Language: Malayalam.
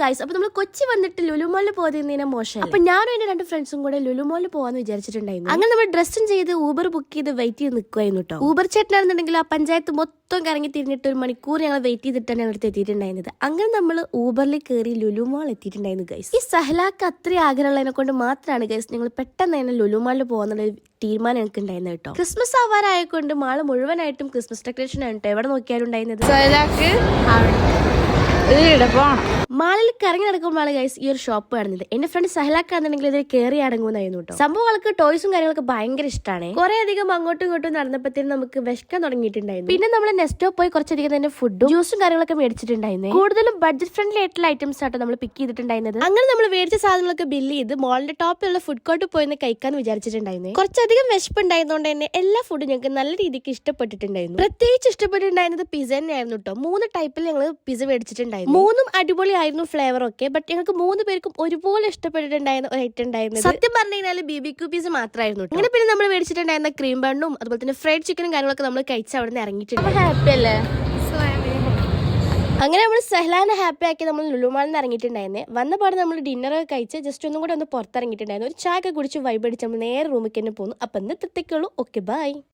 ഗായ്സ് അപ്പൊ നമ്മൾ കൊച്ചി വന്നിട്ട് ലുലുമോളിൽ പോകുന്നതിനെ മോശം അപ്പൊ ഞാനും എന്റെ രണ്ട് ഫ്രണ്ട്സും കൂടെ ലുലുമോളിൽ പോകാമെന്ന് വിചാരിച്ചിട്ടുണ്ടായിരുന്നു. അങ്ങനെ നമ്മൾ ഡ്രസ്സും ചെയ്ത് ഊബർ ബുക്ക് ചെയ്ത് വെയിറ്റ് ചെയ്ത് നിൽക്കുമായിരുന്നു കേട്ടോ ഊബർ ചേട്ടനാണെന്നുണ്ടെങ്കിൽ ആ പഞ്ചായത്ത് മൊത്തം കറങ്ങി തിരിഞ്ഞിട്ട് ഒരു മണിക്കൂർ ഞങ്ങൾ വെയിറ്റ് ചെയ്തിട്ടാണ് ഞങ്ങൾ അടുത്ത് എത്തിയിട്ടുണ്ടായിരുന്നത്. അങ്ങനെ നമ്മൾ ഊബറിൽ കയറി ലുലുമോൾ എത്തിയിട്ടുണ്ടായിരുന്നു ഗൈസ് ഈ സഹലാക്ക് അത്രയും ആഗ്രഹമുള്ളതിനെ കൊണ്ട് മാത്രമാണ് ഗൈസ് ഞങ്ങൾ പെട്ടെന്ന് തന്നെ ലുലുമോളിൽ പോകുന്നുള്ള ഒരു തീരുമാനം ഞങ്ങൾക്ക് ഉണ്ടായിരുന്നു കേട്ടോ ക്രിസ്മസ് ആവാറായതുകൊണ്ട് മാൾ മുഴുവനായിട്ടും ക്രിസ്മസ് ഡെക്കറേഷൻ ആണ് കേട്ടോ എവിടെ നോക്കിയാലും ഉണ്ടായിരുന്നത്? മാളിൽ കറങ്ങി നടക്കുമ്പോഴാണ് ഗൈസ് ഈ ഒരു ഷോപ്പ് കാണുന്നത്. എന്റെ ഫ്രണ്ട് സഹലാക്കാണെന്നുണ്ടെങ്കിൽ ഇതിൽ കയറി അടങ്ങുന്നതായിരുന്നു കേട്ടോ സംഭവം ആൾക്ക് ടോയ്സും കാര്യങ്ങളൊക്കെ ഭയങ്കര ഇഷ്ടമാണ് കുറെ അധികം അങ്ങോട്ടും ഇങ്ങോട്ടും നടന്നപ്പോഴത്തേനും നമുക്ക് വിശക്കാൻ തുടങ്ങിയിട്ടുണ്ടായിരുന്നു. പിന്നെ നമ്മൾ നെസ്റ്റോ പോയി കുറച്ചധികം തന്നെ ഫുഡും ജ്യൂസും കാര്യങ്ങളൊക്കെ മേടിച്ചിട്ടുണ്ടായിരുന്നു. കൂടുതലും ബഡ്ജറ്റ് ഫ്രണ്ട്ലി ആയിട്ടുള്ള ഐറ്റംസ് ആട്ടോ നമ്മൾ പിക്ക് ചെയ്തിട്ടുണ്ടായിരുന്നത്. അങ്ങനെ നമ്മൾ മേടിച്ച സാധനങ്ങളൊക്കെ ബില്ല് ചെയ്ത് മോളിന്റെ ടോപ്പിലുള്ള ഫുഡ് കോർട്ട് പോയി കഴിക്കാൻ വിചാരിച്ചിട്ടുണ്ടായിരുന്നു. കുറച്ചധികം വിശപ്പ് ഉണ്ടായതുകൊണ്ട് തന്നെ എല്ലാ ഫുഡും ഞങ്ങൾക്ക് നല്ല രീതിക്ക് ഇഷ്ടപ്പെട്ടിട്ടുണ്ടായിരുന്നു. പ്രത്യേകിച്ച് ഇഷ്ടപ്പെട്ടിട്ടുണ്ടായിരുന്നത് പിസ തന്നെയായിരുന്നു കേട്ടോ മൂന്ന് ടൈപ്പിൽ ഞങ്ങൾ പിസ മേടിച്ചിട്ടുണ്ടായിരുന്നു. മൂന്നും അടിപൊളിയായിരുന്നു ഫ്ലേവർ ഒക്കെ. ബട്ട് ഞങ്ങൾക്ക് മൂന്ന് പേർക്കും ഒരുപോലെ ഇഷ്ടപ്പെട്ടിട്ടുണ്ടായിരുന്ന ഒരു ഐറ്റം ഉണ്ടായിരുന്നത് സത്യം പറഞ്ഞു കഴിഞ്ഞാൽ ബി ബി ക്യൂ പീസ് മാത്രമായിരുന്നു അങ്ങനെ പിന്നെ നമ്മൾ മേടിച്ചിട്ടുണ്ടായിരുന്ന ക്രീം ബണ്ണും അതുപോലെ തന്നെ ഫ്രൈഡ് ചിക്കനും കാര്യങ്ങളൊക്കെ നമ്മൾ കഴിച്ച് അവിടെ നിന്ന് ഇറങ്ങിയിട്ടുണ്ട് ഹാപ്പി അല്ലേ? അങ്ങനെ നമ്മൾ സെഹ്ലാനെ ഹാപ്പി ആക്കി നമ്മൾ ലുലുമാളിൽ നിന്ന് ഇറങ്ങിയിട്ടുണ്ടായിരുന്നേ. വന്ന പാട് നമ്മൾ ഡിന്നർ ഒക്കെ കഴിച്ച് ജസ്റ്റ് ഒന്നും കൂടെ ഒന്ന് പുറത്തിറങ്ങിയിട്ടുണ്ടായിരുന്നു. ഒരു ചായ ഒക്കെ കുടിച്ച് വൈബ് അടിച്ച് നമ്മൾ നേരെ റൂമിൽ തന്നെ പോന്നു. അപ്പം ഇന്നത്തേക്കുള്ളൂ ഓക്കെ ബൈ